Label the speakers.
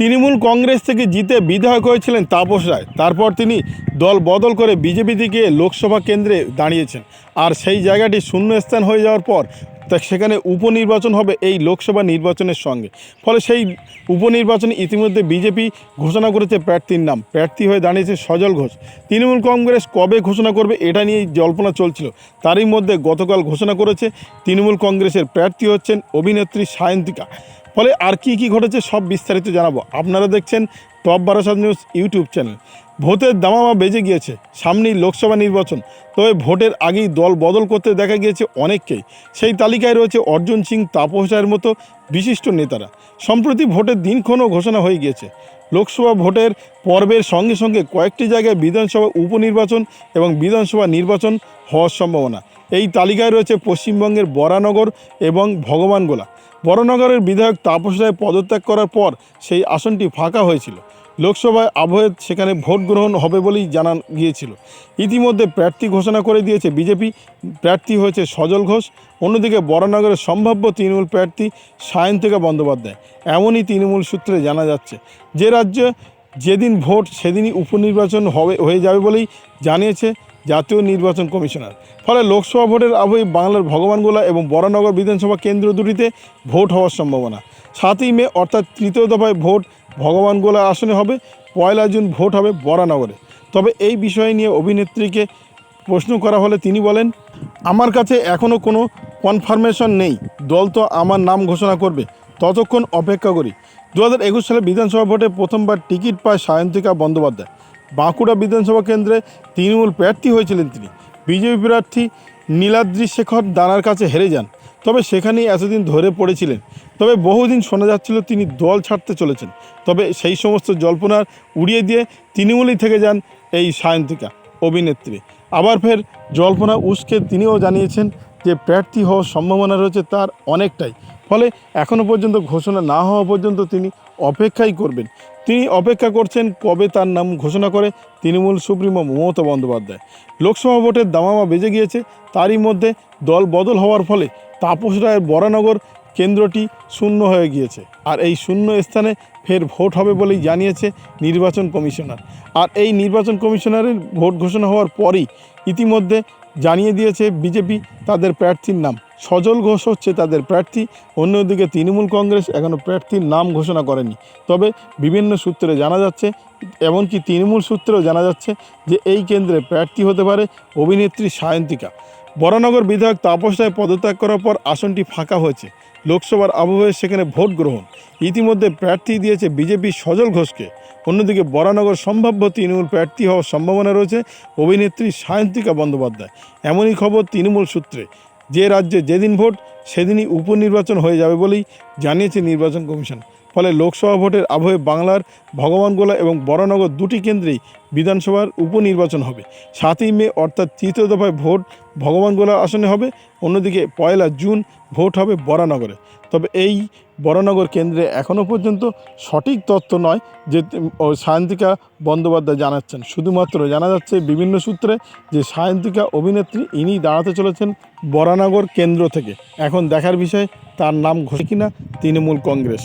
Speaker 1: তৃণমূল কংগ্রেস থেকে জিতে বিধায়ক হয়েছিলেন তাপস রায়। তারপর তিনি দল বদল করে বিজেপি থেকে লোকসভা কেন্দ্রে দাঁড়িয়েছেন। আর সেই জায়গাটি শূন্যস্থান হয়ে যাওয়ার পর তা সেখানে উপনির্বাচন হবে এই লোকসভা নির্বাচনের সঙ্গে। ফলে সেই উপনির্বাচনে ইতিমধ্যে বিজেপি ঘোষণা করেছে প্রার্থীর নাম। প্রার্থী হয়ে দাঁড়িয়েছে সজল ঘোষ। তৃণমূল কংগ্রেস কবে ঘোষণা করবে এটা নিয়েই জল্পনা চলছিল। তারই মধ্যে গতকাল ঘোষণা করেছে তৃণমূল কংগ্রেসের প্রার্থী হচ্ছেন অভিনেত্রী সায়ন্তিকা। ফলে আর কি কি ঘটেছে সব বিস্তারিত জানাব। আপনারা দেখছেন top Barasat news YouTube channel. ভোটের দামামা বেজে গিয়েছে, সামনেই লোকসভা নির্বাচন। তবে ভোটের আগেই দল বদল করতে দেখা গিয়েছে অনেককেই। সেই তালিকায় রয়েছে অর্জুন সিং, তাপস রায়ের মতো বিশিষ্ট নেতারা। সম্প্রতি ভোটের দিনক্ষণও ঘোষণা হয়ে গিয়েছে। লোকসভা ভোটের পর্বের সঙ্গে সঙ্গে কয়েকটি জায়গায় বিধানসভা উপনির্বাচন এবং বিধানসভা নির্বাচন হওয়ার সম্ভাবনা। এই তালিকায় রয়েছে পশ্চিমবঙ্গের বরানগর এবং ভগবানগোলা। বরানগরের বিধায়ক তাপস রায় পদত্যাগ করার পর সেই আসনটি ফাঁকা হয়েছিল। লোকসভায় আবহে সেখানে ভোট গ্রহণ হবে বলেই জানা গিয়েছিল। ইতিমধ্যে প্রার্থী ঘোষণা করে দিয়েছে বিজেপি। প্রার্থী হয়েছে সজল ঘোষ। অন্যদিকে বরানগরের সম্ভাব্য তৃণমূল প্রার্থী সায়ন্তিকা বন্দ্যোপাধ্যায়। এমনই তৃণমূল সূত্রে জানা যাচ্ছে, যে রাজ্যে যেদিন ভোট সেদিনই উপনির্বাচন হবে, হয়ে যাবে বলেই জানিয়েছে জাতীয় নির্বাচন কমিশনার। ফলে লোকসভা ভোটের আবহে বাংলার ভগবানগোলা এবং বরানগর বিধানসভা কেন্দ্র দুটিতে ভোট হওয়ার সম্ভাবনা। সাতই মে, অর্থাৎ তৃতীয় দফায় ভোট ভগবানগোলা আসনে হবে, পয়লা জুন ভোট হবে বরানগরে। তবে এই বিষয় নিয়ে অভিনেত্রীকে প্রশ্ন করা হলে তিনি বলেন, আমার কাছে এখনও কোনো কনফার্মেশন নেই। দল তো আমার নাম ঘোষণা করবে। ততক্ষণ অপেক্ষা করি। দু হাজার একুশ সালে বিধানসভা ভোটে প্রথমবার টিকিট পায় সায়ন্তিকা বন্দ্যোপাধ্যায়। বাঁকুড়া বিধানসভা কেন্দ্রে তৃণমূল প্রার্থী হয়েছিলেন তিনি। বিজেপি প্রার্থী নীলাদ্রি শেখর দানার কাছে হেরে যান। তবে সেখানেই এতদিন ধরে পড়েছিলেন। তবে বহুদিন শোনা যাচ্ছিল তিনি দল ছাড়তে চলেছেন। তবে সেই সমস্ত জল্পনার উড়িয়ে দিয়ে তৃণমূলেই থেকে যান এই সায়ন্তিকা অভিনেত্রী। আবার ফের জল্পনা উস্কে তিনিও জানিয়েছেন যে প্রার্থী হওয়ার সম্ভাবনা রয়েছে তার অনেকটাই। ফলে এখনও পর্যন্ত ঘোষণা না হওয়া পর্যন্ত তিনি অপেক্ষাই করবেন। তিনি অপেক্ষা করছেন কবে তার নাম ঘোষণা করে তৃণমূল সুপ্রিমো মমতা বন্দ্যোপাধ্যায়। লোকসভা ভোটের দামামা বেজে গিয়েছে, তারই মধ্যে দল বদল হওয়ার ফলে তাপস রায়ের বরানগর কেন্দ্রটি শূন্য হয়ে গিয়েছে। আর এই শূন্য স্থানে ফের ভোট হবে বলেই জানিয়েছে নির্বাচন কমিশনার। আর এই নির্বাচন কমিশনারের ভোট ঘোষণা হওয়ার পরই ইতিমধ্যে জানিয়ে দিয়েছে বিজেপি তাদের প্রার্থীর নাম। সজল ঘোষ হচ্ছে তাদের প্রার্থী। অন্যদিকে তৃণমূল কংগ্রেস এখনও প্রার্থীর নাম ঘোষণা করেনি। তবে বিভিন্ন সূত্রে জানা যাচ্ছে, এমনকি তৃণমূল সূত্রেও জানা যাচ্ছে যে এই কেন্দ্রে প্রার্থী হতে পারে অভিনেত্রী সায়ন্তিকা। বরানগর বিধায়ক তাপস রায় পদত্যাগ করার পর আসনটি ফাঁকা হয়েছে। লোকসভার আবহে সেখানে ভোট গ্রহণ। ইতিমধ্যে প্রার্থী দিয়েছে বিজেপি সজল ঘোষকে। অন্যদিকে বরানগর সম্ভাব্য তৃণমূল প্রার্থী হওয়ার সম্ভাবনা রয়েছে অভিনেত্রী সায়ন্তিকা বন্দ্যোপাধ্যায়। এমনই খবর তৃণমূল সূত্রে। যে রাজ্যে যেদিন ভোট, সেদিনই উপনির্বাচন হয়ে যাবে বলেই জানিয়েছে নির্বাচন কমিশন। ফলে লোকসভা ভোটের আবহে বাংলার ভগবানগোলা এবং বরানগর দুটি কেন্দ্রেই বিধানসভার উপনির্বাচন হবে। সাতই মে অর্থাৎ তৃতীয় দফায় ভোট ভগবানগোলা আসনে হবে, অন্যদিকে পয়লা জুন ভোট হবে বরানগরে তবে এই বরানগর কেন্দ্রে এখনও পর্যন্ত সঠিক তথ্য নয় যে সায়ন্তিকা বন্দ্যোপাধ্যায় জানাচ্ছেন। শুধুমাত্র জানা যাচ্ছে বিভিন্ন সূত্রে যে, সায়ন্তিকা অভিনেত্রী ইনি দাঁড়াতে চলেছেন বরানগর কেন্দ্র থেকে। এখন দেখার বিষয় তার নাম ঘোষে কিনা তৃণমূল কংগ্রেস।